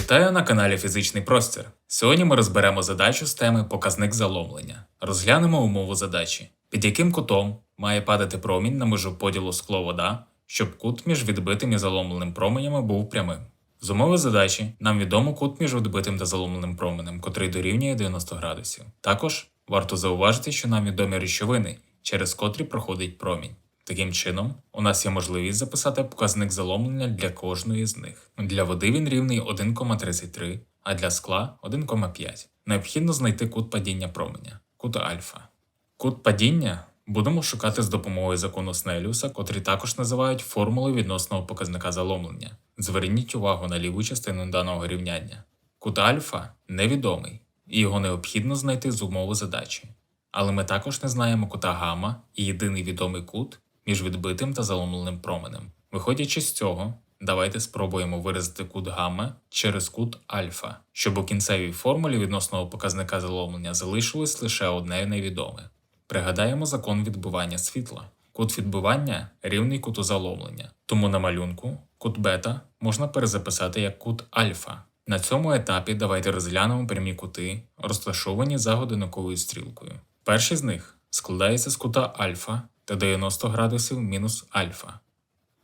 Вітаю на каналі Фізичний Простір. Сьогодні ми розберемо задачу з теми показник заломлення. Розглянемо умову задачі, під яким кутом має падати промінь на межу поділу скло-вода, щоб кут між відбитим і заломленим променями був прямим. З умови задачі нам відомо кут між відбитим та заломленим променем, котрий дорівнює 90 градусів. Також варто зауважити, що нам відомі речовини, через котрі проходить промінь. Таким чином, у нас є можливість записати показник заломлення для кожної з них. Для води він рівний 1,33, а для скла 1,5. Необхідно знайти кут падіння променя, кут альфа. Кут падіння будемо шукати з допомогою закону Снеліуса, котрий також називають формулою відносного показника заломлення. Зверніть увагу на ліву частину даного рівняння. Кут альфа невідомий, і його необхідно знайти з умови задачі. Але ми також не знаємо кута гамма і єдиний відомий кут між відбитим та заломленим променем. Виходячи з цього, давайте спробуємо виразити кут гамма через кут альфа, щоб у кінцевій формулі відносного показника заломлення залишилось лише одне невідоме. Пригадаємо закон відбивання світла. Кут відбивання рівний куту заломлення, тому на малюнку кут бета можна перезаписати як кут альфа. На цьому етапі давайте розглянемо прямі кути, розташовані за годинниковою стрілкою. Перший з них складається з кута альфа та 90 градусів мінус альфа.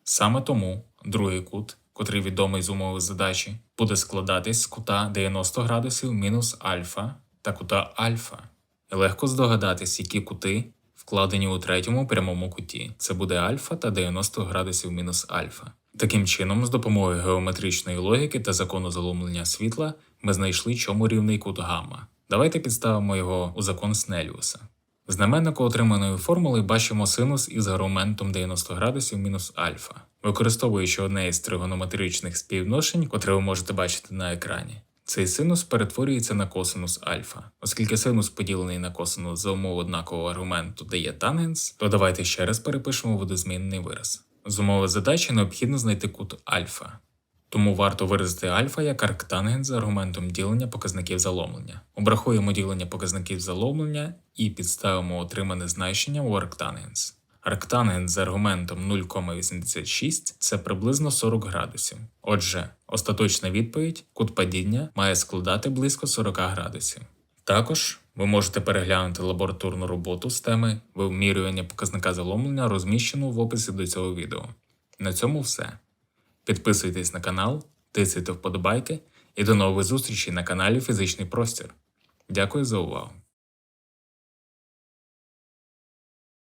Саме тому другий кут, котрий відомий з умови задачі, буде складатись з кута 90 градусів мінус альфа та кута альфа. Легко здогадатись, які кути вкладені у третьому прямому куті. Це буде альфа та 90 градусів мінус альфа. Таким чином, з допомогою геометричної логіки та закону заломлення світла ми знайшли, чому рівний кут гамма. Давайте підставимо його у закон Снеліуса. Знаменнику отриманої формули бачимо синус із аргументом 90 градусів мінус альфа, використовуючи одне із тригонометричних співвідношень, котре ви можете бачити на екрані. Цей синус перетворюється на косинус альфа. Оскільки синус поділений на косинус за умови однакового аргументу дає тангенс, то давайте ще раз перепишемо водозмінний вираз. З умови задачі необхідно знайти кут альфа. Тому варто виразити альфа як арктангенс з аргументом ділення показників заломлення. Обрахуємо ділення показників заломлення і підставимо отримане значення у арктангенс. Арктангенс з аргументом 0,86 це приблизно 40 градусів. Отже, остаточна відповідь кут падіння має складати близько 40 градусів. Також ви можете переглянути лабораторну роботу з теми вимірювання показника заломлення, розміщену в описі до цього відео. На цьому все. Підписуйтесь на канал, тисайте вподобайки і до нових зустрічей на каналі Фізичний Простір. Дякую за увагу!